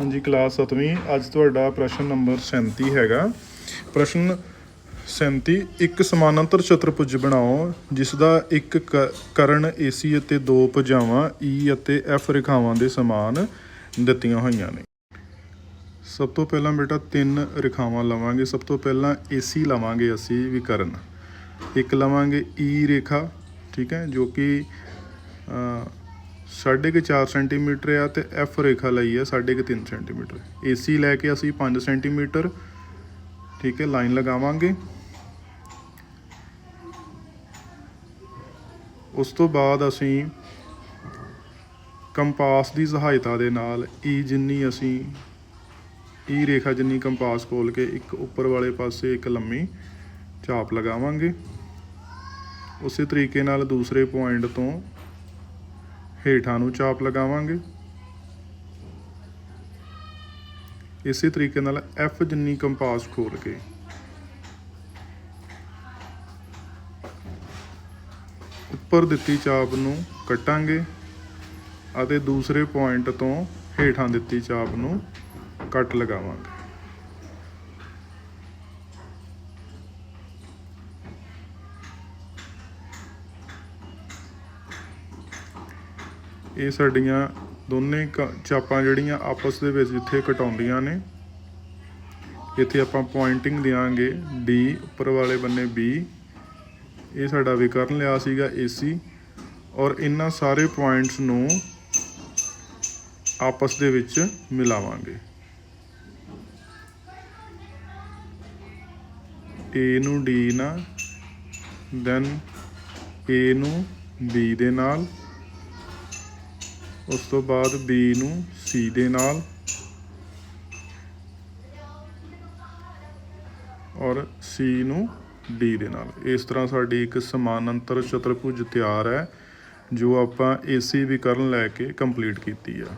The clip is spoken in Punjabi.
ਹਾਂਜੀ ਕਲਾਸ 7ਵੀਂ ਅੱਜ ਤੁਹਾਡਾ ਪ੍ਰਸ਼ਨ ਨੰਬਰ 37 ਹੈਗਾ। ਪ੍ਰਸ਼ਨ 37 ਇੱਕ ਸਮਾਨਾਂਤਰ ਚਤੁਰਭੁਜ ਬਣਾਓ ਜਿਸ ਦਾ ਇੱਕ ਕ- ਕਰਨ AC ਅਤੇ ਦੋ ਭੁਜਾਵਾਂ E ਅਤੇ F ਰੇਖਾਵਾਂ ਦੇ ਸਮਾਨ ਦਿੱਤੀਆਂ ਹੋਈਆਂ ਨੇ। ਸਭ ਤੋਂ ਪਹਿਲਾਂ ਬੇਟਾ ਤਿੰਨ ਰੇਖਾਵਾਂ ਲਵਾਂਗੇ। ਸਭ ਤੋਂ ਪਹਿਲਾਂ AC ਲਵਾਂਗੇ ਅਸੀਂ ਵਿਕਰਨ ਇੱਕ ਲਵਾਂਗੇ E ਰੇਖਾ, ਠੀਕ ਹੈ, ਜੋ ਕਿ ਅ, ਸਾਢੇ ਕੁ 4 ਸੈਂਟੀਮੀਟਰ ਆ ਤੇ F ਰੇਖਾ ਲਈ ਆ ਸਾਢੇ ਕੁ 3 ਸੈਂਟੀਮੀਟਰ। AC ਲੈ ਕੇ ਅਸੀਂ 5 ਸੈਂਟੀਮੀਟਰ ਠੀਕ ਹੈ ਲਾਈਨ ਲਗਾਵਾਂਗੇ। ਉਸ ਤੋਂ ਬਾਅਦ ਅਸੀਂ ਕੰਪਾਸ ਦੀ ਸਹਾਇਤਾ ਦੇ ਨਾਲ ਈ ਜਿੰਨੀ ਅਸੀਂ ਈ ਰੇਖਾ ਜਿੰਨੀ ਕੰਪਾਸ ਖੋਲ ਕੇ ਇੱਕ ਉੱਪਰ ਵਾਲੇ ਪਾਸੇ ਇੱਕ ਲੰਮੀ ਚਾਪ ਲਗਾਵਾਂਗੇ। ਉਸੇ ਤਰੀਕੇ ਨਾਲ ਦੂਸਰੇ ਪੁਆਇੰਟ ਤੋਂ ਹੇਠਾਂ ਨੂੰ ਚਾਪ ਲਗਾਵਾਂਗੇ। ਇਸੇ ਤਰੀਕੇ ਨਾਲ F ਜਿੰਨੀ ਕੰਪਾਸ ਖੋਲ ਕੇ। ਉੱਪਰ ਦਿੱਤੀ ਚਾਪ ਨੂੰ ਕੱਟਾਂਗੇ ਅਤੇ ਦੂਸਰੇ ਪੁਆਇੰਟ ਤੋਂ ਹੇਠਾਂ ਦਿੱਤੀ ਚਾਪ ਨੂੰ ਕੱਟ ਲਗਾਵਾਂਗੇ। ਇਹ ਸਾਡੀਆਂ ਦੋਨੇ ਕ- ਚਾਪਾਂ ਜਿਹੜੀਆਂ ਆਪਸ ਦੇ ਵਿੱਚ ਜਿੱਥੇ ਕਟਾਉਂਦੀਆਂ ਨੇ, ਇੱਥੇ ਆਪਾਂ ਪੁਆਇੰਟਿੰਗ ਦਿਆਂਗੇ D, ਉੱਪਰ ਵਾਲੇ ਬੰਨੇ B ਇਹ ਸਾਡਾ ਵਿਕਰਨ ਲਿਆ ਸੀਗਾ AC ਔਰ ਇਹਨਾਂ ਸਾਰੇ ਪੁਆਇੰਟਸ ਨੂੰ ਆਪਸ ਦੇ ਵਿੱਚ ਮਿਲਾਵਾਂਗੇ। A ਨੂੰ D ਨਾਲ ਦੈਨ A ਨੂੰ B ਦੇ ਨਾਲ ਉਸ ਤੋਂ ਬਾਅਦ B ਨੂੰ C ਦੇ ਨਾਲ ਔਰ C ਨੂੰ D ਦੇ ਨਾਲ। ਇਸ ਤਰ੍ਹਾਂ ਸਾਡੀ ਇੱਕ ਸਮਾਨਾਂਤਰ ਚਤੁਰਭੁਜ ਤਿਆਰ ਹੈ, ਜੋ ਆਪਾਂ AC ਵਿਕਰਨ ਲੈ ਕੇ ਕੰਪਲੀਟ ਕੀਤੀ ਆ।